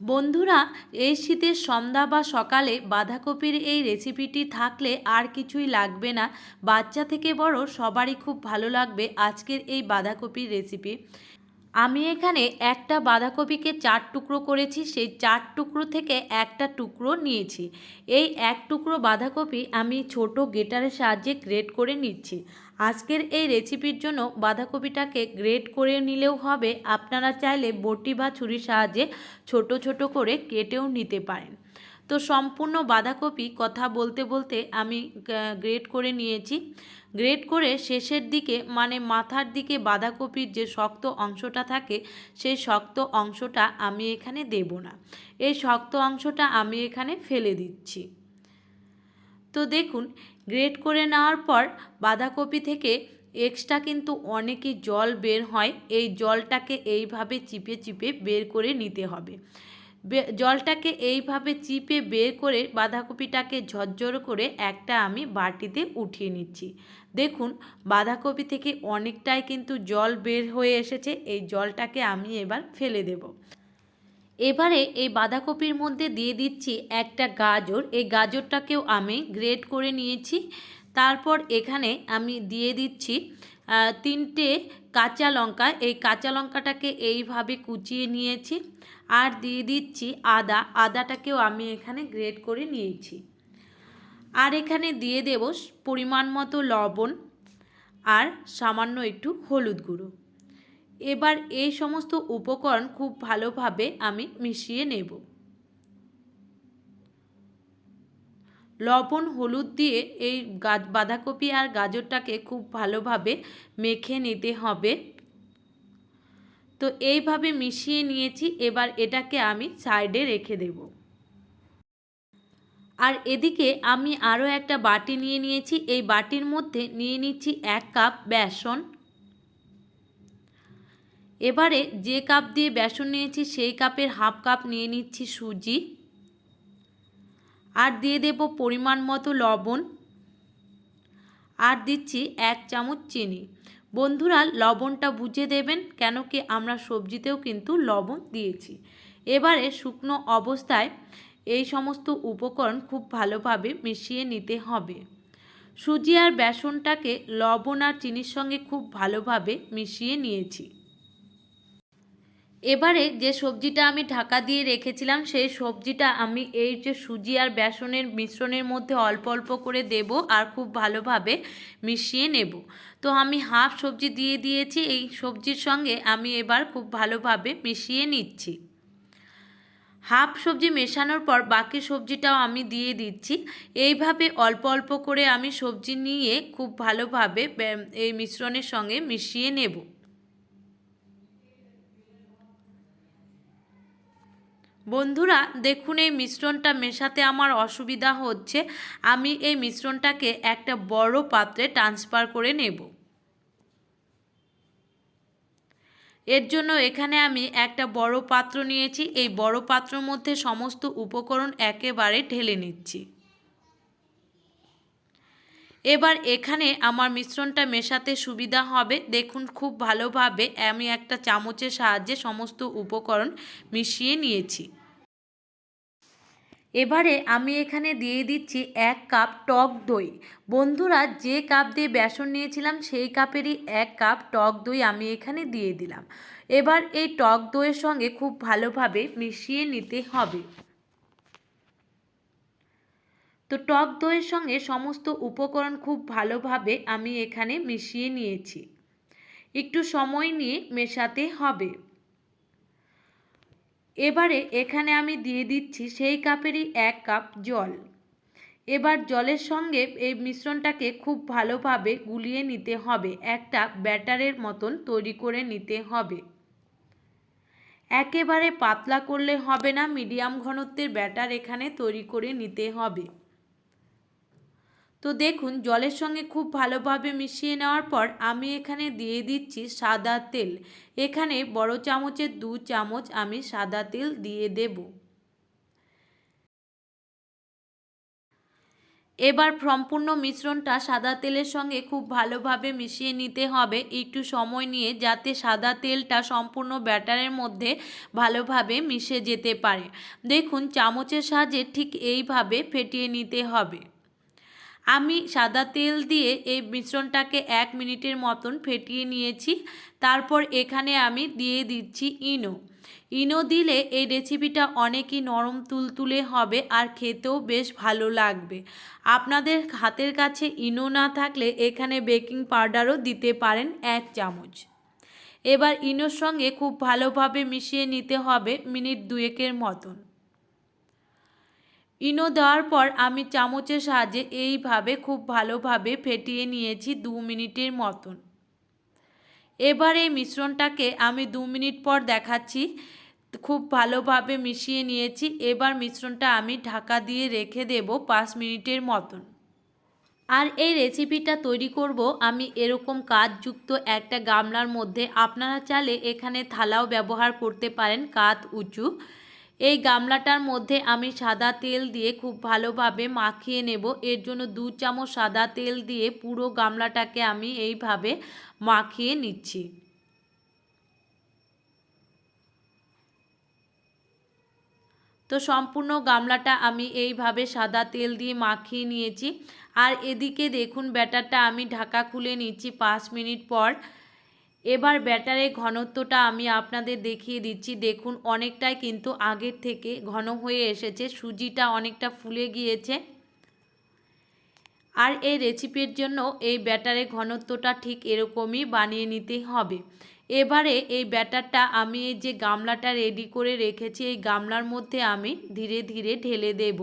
বন্ধুরা, এই শীতের সন্ধ্যা বা সকালে বাঁধাকপির এই রেসিপিটি থাকলে আর কিছুই লাগবে না। বাচ্চা থেকে বড় সবারই খুব ভালো লাগবে আজকের এই বাঁধাকপির রেসিপি আমি এখানে একটা বাঁধাকপিকে চার টুকরো করেছি, সেই চার টুকরো থেকে একটা টুকরো নিয়েছি। এই এক টুকরো বাঁধাকপি আমি ছোট গেটারের সাহায্যে গ্রেড করে নিচ্ছি। আজকের এই রেসিপির জন্য বাঁধাকপিটাকে গ্রেড করে নিলেও হবে। আপনারা চাইলে বটি বা ছুরির সাহায্যে ছোট ছোট করে কেটেও নিতে পারেন। তো সম্পূর্ণ বাঁধাকপি কথা বলতে বলতে আমি গ্রেট করে নিয়েছি। গ্রেট করে শেষের দিকে মানে মাথার দিকে বাঁধাকপির যে শক্ত অংশটা থাকে, সেই শক্ত অংশটা আমি এখানে দেব না। এই শক্ত অংশটা আমি এখানে ফেলে দিচ্ছি। তো দেখুন গ্রেট করে নেওয়ার পর বাঁধাকপি থেকে এক্সট্রা কিন্তু অনেকই জল বের হয়। এই জলটাকে এইভাবে চিপে চিপে বের করে নিতে হবে। জলটাকে এইভাবে চিপে বের করে বাঁধাকপিটাকে ঝরঝর করে একটা আমি বাটিতে উঠিয়ে নিচ্ছি। দেখুন, বাঁধাকপি থেকে অনেকটাই কিন্তু জল বের হয়ে এসেছে, এই জলটাকে আমি এবার ফেলে দেব। এবারে এই বাঁধাকপির মধ্যে দিয়ে দিচ্ছি একটা গাজর। এই গাজরটাকেও আমি গ্রেট করে নিয়েছি। তারপর এখানে আমি দিয়ে দিচ্ছি তিনটে কাঁচা লঙ্কা। এই কাঁচা লঙ্কাটাকে এইভাবে কুচিয়ে নিয়েছি। আর দিয়ে দিচ্ছি আদা। আদাটাকেও আমি এখানে গ্রেড করে নিয়েছি। আর এখানে দিয়ে দেব পরিমাণ মতো লবণ আর সামান্য একটু হলুদ গুঁড়ো। এবার এই সমস্ত উপকরণ খুব ভালোভাবে আমি মিশিয়ে নেব। লবণ, হলুদ দিয়ে এই বাঁধাকপি আর গাজরটাকে খুব ভালোভাবে মেখে নিতে হবে। তো এইভাবে মিশিয়ে নিয়েছি, এবার এটাকে আমি সাইডে রেখে দেব। আর এদিকে আমি আরও একটা বাটি নিয়ে নিয়েছি, এই বাটির মধ্যে নিয়ে নিচ্ছি এক কাপ বেসন। এবারে যে কাপ দিয়ে বেসন নিয়েছি, সেই কাপের হাফ কাপ নিয়ে নিচ্ছি সুজি। আর দিয়ে দেব পরিমাণ মতো লবণ। আর দিচ্ছি এক চামচ চিনি। বন্ধুরা, লবণটা বুঝে দেবেন কেন কি আমরা সবজিতেও কিন্তু লবণ দিয়েছি। এবারে শুকনো অবস্থায় এই সমস্ত উপকরণ খুব ভালোভাবে মিশিয়ে নিতে হবে। সুজি আর বেসনটাকে লবণ আর চিনির সঙ্গে খুব ভালোভাবে মিশিয়ে নিয়েছি। এবারে যে সবজিটা আমি ঢাকা দিয়ে রেখেছিলাম, সেই সবজিটা আমি এই যে সুজি আর বেসনের মিশ্রণের মধ্যে অল্প অল্প করে দেব আর খুব ভালোভাবে মিশিয়ে নেব। তো আমি হাফ সবজি দিয়ে দিয়েছি, এই সবজির সঙ্গে আমি এবার খুব ভালোভাবে মিশিয়ে নিচ্ছি। হাফ সবজি মেশানোর পর বাকি সবজিটাও আমি দিয়ে দিচ্ছি। এইভাবে অল্প অল্প করে আমি সবজি নিয়ে খুব ভালোভাবে এই মিশ্রণের সঙ্গে মিশিয়ে নেব। বন্ধুরা, দেখুন এই মিশ্রণটা মেশাতে আমার অসুবিধা হচ্ছে। আমি এই মিশ্রণটাকে একটা বড় পাত্রে ট্রান্সফার করে নেব। এর জন্য এখানে আমি একটা বড় পাত্র নিয়েছি। এই বড় পাত্রের মধ্যে সমস্ত উপকরণ একেবারে ঢেলে নিচ্ছি। এবার এখানে আমার মিশ্রণটা মেশাতে সুবিধা হবে। দেখুন খুব ভালোভাবে আমি একটা চামচের সাহায্যে সমস্ত উপকরণ মিশিয়ে নিয়েছি। এবারে আমি এখানে দিয়ে দিচ্ছি এক কাপ টক দই। বন্ধুরা, যে কাপ দিয়ে বেসন নিয়েছিলাম, সেই কাপেরই এক কাপ টক দই আমি এখানে দিয়ে দিলাম। এবার এই টক দইয়ের সঙ্গে খুব ভালোভাবে মিশিয়ে নিতে হবে। তো টক দইয়ের সঙ্গে সমস্ত উপকরণ খুব ভালোভাবে আমি এখানে মিশিয়ে নিয়েছি। একটু সময় নিয়ে মেশাতে হবে। এবারে এখানে আমি দিয়ে দিচ্ছি সেই কাপেরই এক কাপ জল। এবার জলের সঙ্গে এই মিশ্রণটাকে খুব ভালোভাবে গুলিয়ে নিতে হবে। একটা ব্যাটারের মতন তৈরি করে নিতে হবে। একেবারে পাতলা করলে হবে না, মিডিয়াম ঘনত্বের ব্যাটার এখানে তৈরি করে নিতে হবে। তো দেখুন, জলের সঙ্গে খুব ভালোভাবে মিশিয়ে নেওয়ার পর আমি এখানে দিয়ে দিচ্ছি সাদা তেল। এখানে বড় চামচের দু চামচ আমি সাদা তেল দিয়ে দেব। এবার সম্পূর্ণ মিশ্রণটা সাদা তেলের সঙ্গে খুব ভালোভাবে মিশিয়ে নিতে হবে। একটু সময় নিয়ে যাতে সাদা তেলটা সম্পূর্ণ ব্যাটারের মধ্যে ভালোভাবে মিশে যেতে পারে। দেখুন, চামচের সাহায্যে ঠিক এইভাবে ফেটিয়ে নিতে হবে। আমি সাদা তেল দিয়ে এই মিশ্রণটাকে এক মিনিটের মতন ফেটিয়ে নিয়েছি। তারপর এখানে আমি দিয়ে দিচ্ছি ইনো। ইনো দিলে এই রেসিপিটা অনেকই নরম তুলতুলে হবে আর খেতেও বেশ ভালো লাগবে। আপনাদের হাতের কাছে ইনো না থাকলে এখানে বেকিং পাউডারও দিতে পারেন এক চামচ। এবার ইনোর সঙ্গে খুব ভালোভাবে মিশিয়ে নিতে হবে মিনিট দুয়েকের মতন। ইনো দেওয়ার পর আমি চামচের সাহায্যে এইভাবে খুব ভালোভাবে ফেটিয়ে নিয়েছি দু মিনিটের মতন। এবার এই মিশ্রণটাকে আমি দু মিনিট পর দেখাচ্ছি, খুব ভালোভাবে মিশিয়ে নিয়েছি। এবার মিশ্রণটা আমি ঢাকা দিয়ে রেখে দেব পাঁচ মিনিটের মতন। আর এই রেসিপিটা তৈরি করব আমি এরকম কাঁচযুক্ত একটা গামলার মধ্যে। আপনারা চালে এখানে থালাও ব্যবহার করতে পারেন কাত উঁচু। এই গামলাটার মধ্যে আমি সাদা তেল দিয়ে খুব ভালোভাবে মাখিয়ে নেব। এর জন্য দু চামচ সাদা তেল দিয়ে পুরো গামলাটাকে আমি এইভাবে মাখিয়ে নিচ্ছি। তো সম্পূর্ণ গামলাটা আমি এইভাবে সাদা তেল দিয়ে মাখিয়ে নিয়েছি। আর এদিকে দেখুন ব্যাটারটা আমি ঢাকা খুলে নিচ্ছি পাঁচ মিনিট পর। এবার ব্যাটারের ঘনত্বটা আমি আপনাদের দেখিয়ে দিচ্ছি। দেখুন, অনেকটাই কিন্তু আগের থেকে ঘন হয়ে এসেছে। সুজিটা অনেকটা ফুলে গিয়েছে। আর এই রেসিপির জন্য এই ব্যাটারের ঘনত্বটা ঠিক এরকমই বানিয়ে নিতে হবে। এবারে এই ব্যাটারটা আমি এই যে গামলাটা রেডি করে রেখেছি, এই গামলার মধ্যে আমি ধীরে ধীরে ঢেলে দেব।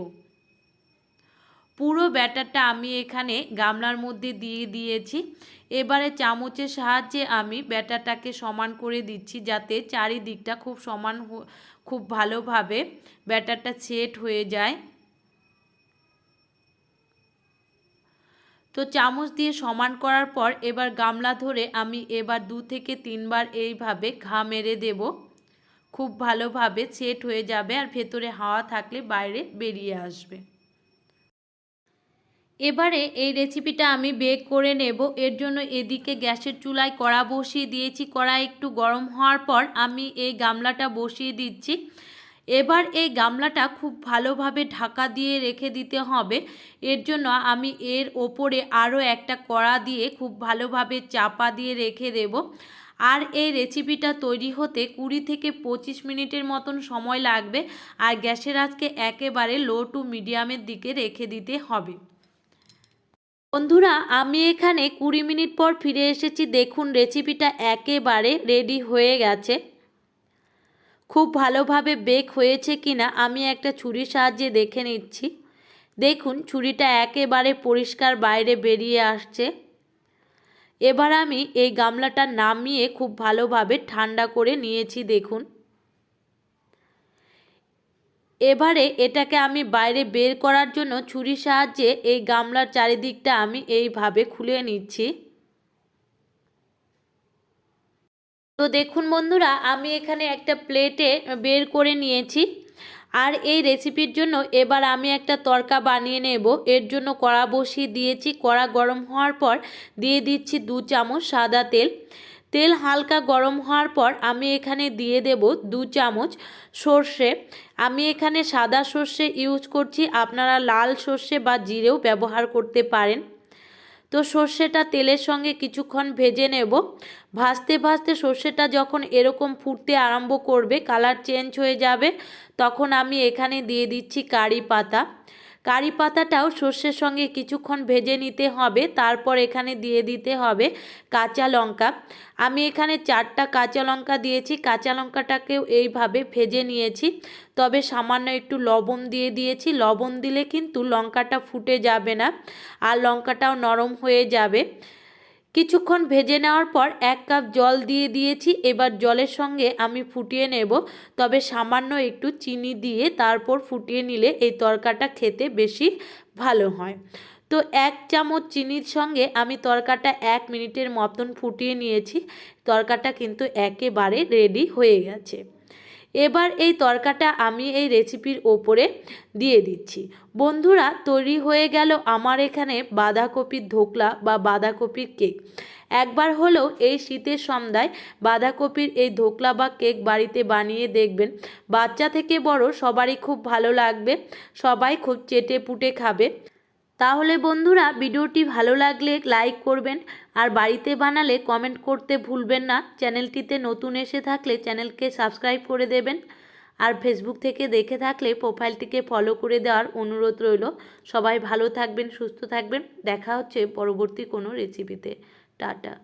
পুরো ব্যাটারটা আমি এখানে গামলার মধ্যে দিয়ে দিয়েছি। এবারে চামচের সাহায্যে আমি ব্যাটারটাকে সমান করে দিচ্ছি যাতে চারিদিকটা খুব সমান খুব ভালোভাবে ব্যাটারটা সেট হয়ে যায়। তো চামচ দিয়ে সমান করার পর এবার গামলা ধরে আমি এবার দু থেকে তিনবার এইভাবে ঘা মেরে দেব। খুব ভালোভাবে সেট হয়ে যাবে আর ভেতরে হাওয়া থাকলে বাইরে বেরিয়ে আসবে। এবারে এই রেসিপিটা আমি বেক করে নেব। এর জন্য এদিকে গ্যাসের চুলায় কড়া বসিয়ে দিয়েছি। কড়া একটু গরম হওয়ার পর আমি এই গামলাটা বসিয়ে দিচ্ছি। এবার এই গামলাটা খুব ভালোভাবে ঢাকা দিয়ে রেখে দিতে হবে। এর জন্য আমি এর ওপরে আরও একটা কড়া দিয়ে খুব ভালোভাবে চাপা দিয়ে রেখে দেব। আর এই রেসিপিটা তৈরি হতে কুড়ি থেকে পঁচিশ মিনিটের মতন সময় লাগবে। আর গ্যাসের আজকে একেবারে লো টু মিডিয়ামের দিকে রেখে দিতে হবে। বন্ধুরা, আমি এখানে কুড়ি মিনিট পর ফিরে এসেছি। দেখুন রেসিপিটা একেবারে রেডি হয়ে গেছে। খুব ভালোভাবে বেক হয়েছে কিনা, আমি একটা ছুরির সাহায্যে দেখে নিচ্ছি। দেখুন, ছুরিটা একেবারে পরিষ্কার বাইরে বেরিয়ে আসছে। এবার আমি এই গামলাটা নামিয়ে খুব ভালোভাবে ঠান্ডা করে নিয়েছি, দেখুন। এবারে এটাকে আমি বাইরে বের করার জন্য ছুরির সাহায্যে এই গামলার চারিদিকটা আমি এইভাবে খুলে নিচ্ছি। তো দেখুন বন্ধুরা, আমি এখানে একটা প্লেটে বের করে নিয়েছি। আর এই রেসিপির জন্য এবার আমি একটা তরকা বানিয়ে নেব। এর জন্য কড়া বসিয়ে দিয়েছি। কড়া গরম হওয়ার পর দিয়ে দিচ্ছি দু চামচ সাদা তেল। তেল হালকা গরম হওয়ার পর আমি এখানে দিয়ে দেব দু চামচ সর্ষে। আমি এখানে সাদা সর্ষে ইউজ করছি, আপনারা লাল সর্ষে বা জিরেও ব্যবহার করতে পারেন। তো সর্ষেটা তেলের সঙ্গে কিছুক্ষণ ভেজে নেব। ভাজতে ভাজতে সর্ষেটা যখন এরকম ফুটতে আরম্ভ করবে, কালার চেঞ্জ হয়ে যাবে, তখন আমি এখানে দিয়ে দিচ্ছি কারি পাতা। কারি পাতাটাও সর্ষের সঙ্গে কিছুক্ষণ ভেজে নিতে হবে, তারপর এখানে দিয়ে দিতে হবে কাঁচা লঙ্কা। আমি এখানে চারটা কাঁচা লঙ্কা দিয়েছি, কাঁচা লঙ্কাটাকেও এইভাবে ভেজে নিয়েছি। তবে সামান্য একটু লবণ দিয়ে দিয়েছি, লবণ দিলে কিন্তু লঙ্কাটা ফুটে যাবে না, আর লঙ্কাটাও নরম হয়ে যাবে। কিছুক্ষণ ভেজে নেওয়ার পর এক কাপ জল দিয়ে দিয়েছি। এবার জলের সঙ্গে আমি ফুটিয়ে নেব। তবে সামান্য একটু চিনি দিয়ে তারপর ফুটিয়ে নিলে এই তরকাটা খেতে বেশি ভালো হয়। তো এক চামচ চিনির সঙ্গে আমি তরকাটা এক মিনিটের মতন ফুটিয়ে নিয়েছি। তরকাটা কিন্তু একেবারে রেডি হয়ে গেছে। এবার এই তরকাটা আমি এই রেসিপির ওপরে দিয়ে দিচ্ছি। বন্ধুরা, তৈরি হয়ে গেল আমার এখানে বাঁধাকপির ধোকলা বা বাঁধাকপির কেক। একবার হলেও এই শীতের সন্ধ্যায় বাঁধাকপির এই ধোকলা বা কেক বাড়িতে বানিয়ে দেখবেন। বাচ্চা থেকে বড় সবারই খুব ভালো লাগবে, সবাই খুব চেটে পুটে খাবে। তাহলে বন্ধুরা ভিডিওটি ভালো লাগলে লাইক করবেন আর বাড়িতে বানালে কমেন্ট করতে ভুলবেন না। চ্যানেলটিতে নতুন এসে থাকলে চ্যানেলকে সাবস্ক্রাইব করে দেবেন। আর ফেসবুক থেকে দেখে থাকলে প্রোফাইলটিকে ফলো করে দেওয়ার অনুরোধ রইল। সবাই ভালো থাকবেন, সুস্থ থাকবেন। দেখা হচ্ছে পরবর্তী কোনো রেসিপিতে টাটা।